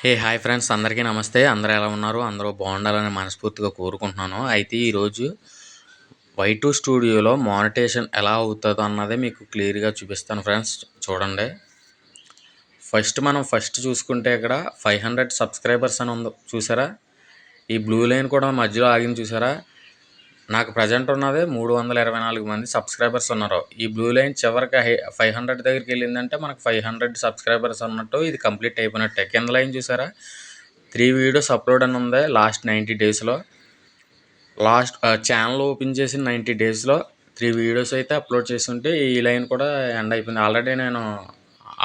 Hey hi friends అందరికీ నమస్తే. అందరూ ఎలా ఉన్నారు? అందరూ బాగుండాలని మనస్ఫూర్తిగా కోరుకుంటున్నాను. అయితే ఈరోజు వై టూ స్టూడియోలో మానిటేషన్ ఎలా అవుతుందో అన్నదే మీకు క్లియర్గా చూపిస్తాను ఫ్రెండ్స్ చూడండి. ఫస్ట్ మనం ఫస్ట్ చూసుకుంటే ఇక్కడ ఫైవ్ హండ్రెడ్ సబ్స్క్రైబర్స్ అని ఉంది. చూసారా? ఈ బ్లూ లైన్ కూడా మధ్యలో ఆగింది చూసారా? నాకు ప్రజెంట్ ఉన్నది మూడు వందల ఇరవై నాలుగు మంది సబ్స్క్రైబర్స్ ఉన్నారు. ఈ బ్లూ లైన్ చివరికి ఫైవ్ హండ్రెడ్ దగ్గరికి వెళ్ళిందంటే మనకు ఫైవ్ హండ్రెడ్ సబ్స్క్రైబర్స్ ఉన్నట్టు ఇది కంప్లీట్ అయిపోయినట్టే. కింద లైన్ చూసారా? త్రీ వీడియోస్ అప్లోడ్ అని ఉంది లాస్ట్ నైంటీ డేస్లో లాస్ట్ ఛానల్ ఓపెన్ చేసిన నైంటీ డేస్లో త్రీ వీడియోస్ అయితే అప్లోడ్ చేసి ఉంటే ఈ లైన్ కూడా ఎండ్ అయిపోయింది. ఆల్రెడీ నేను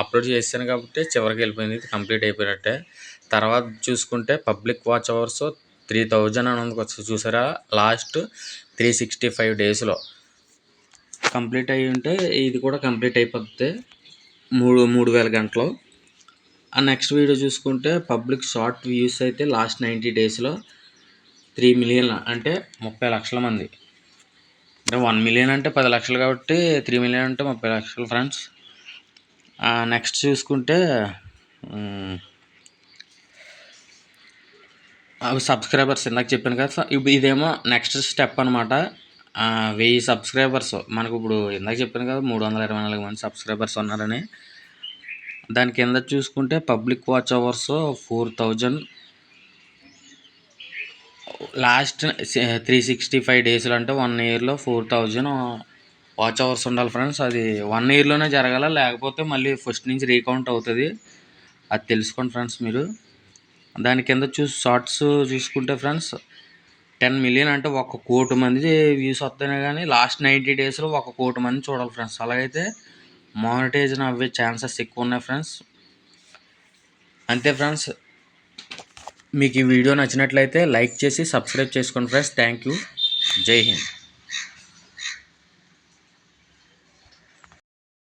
అప్లోడ్ చేశాను కాబట్టి చివరికి వెళ్ళిపోయింది. ఇది కంప్లీట్ అయిపోయినట్టే. తర్వాత చూసుకుంటే public watch hours three thousand అని ఉంది చూసారా? లాస్ట్ త్రీ సిక్స్టీ ఫైవ్ డేస్లో. కంప్లీట్ అయ్యి ఉంటే ఇది కూడా కంప్లీట్ అయిపోద్ది. మూడు మూడు వేల గంటలు. ఆ నెక్స్ట్ వీడియో చూసుకుంటే పబ్లిక్ షార్ట్ వ్యూస్ అయితే లాస్ట్ నైంటీ డేస్లో త్రీ మిలియన్ అంటే ముప్పై లక్షల మంది. అంటే వన్ మిలియన్ అంటే పది లక్షలు కాబట్టి త్రీ మిలియన్ అంటే ముప్పై లక్షలు ఫ్రెండ్స్. నెక్స్ట్ చూసుకుంటే అవి సబ్స్క్రైబర్స్ ఇందాక చెప్పాను కదా ఇప్పుడు ఇదేమో నెక్స్ట్ స్టెప్ అనమాట వెయ్యి సబ్స్క్రైబర్స్ మనకు ఇప్పుడు ఇందాక చెప్పాను కదా మూడు వందల ఇరవై నాలుగు మంది సబ్స్క్రైబర్స్ ఉన్నారని. దాని కింద చూసుకుంటే public watch hours four thousand last three sixty five డేస్లో అంటే వన్ ఇయర్లో ఫోర్ థౌజండ్ వాచ్ అవర్స్ ఉండాలి ఫ్రెండ్స్ అది వన్ ఇయర్లోనే జరగాల లేకపోతే మళ్ళీ ఫస్ట్ నుంచి రీకౌంట్ అవుతుంది. అది తెలుసుకోండి ఫ్రెండ్స్ మీరు. దాని కింద చూసి షార్ట్స్ చూసుకుంటే ఫ్రెండ్స్ టెన్ మిలియన్ అంటే ఒక కోటి మంది వ్యూస్ వస్తేనే కానీ లాస్ట్ నైంటీ డేస్లో ఒక కోటి మంది చూడాలి ఫ్రెండ్స్. అలాగైతే మానిటైజన్ అవ్వే ఛాన్సెస్ ఎక్కువ ఉన్నాయి ఫ్రెండ్స్. అంతే ఫ్రెండ్స్. మీకు ఈ వీడియో నచ్చినట్లయితే లైక్ చేసి సబ్స్క్రైబ్ చేసుకోండి ఫ్రెండ్స్. Thank you. జై హింద్.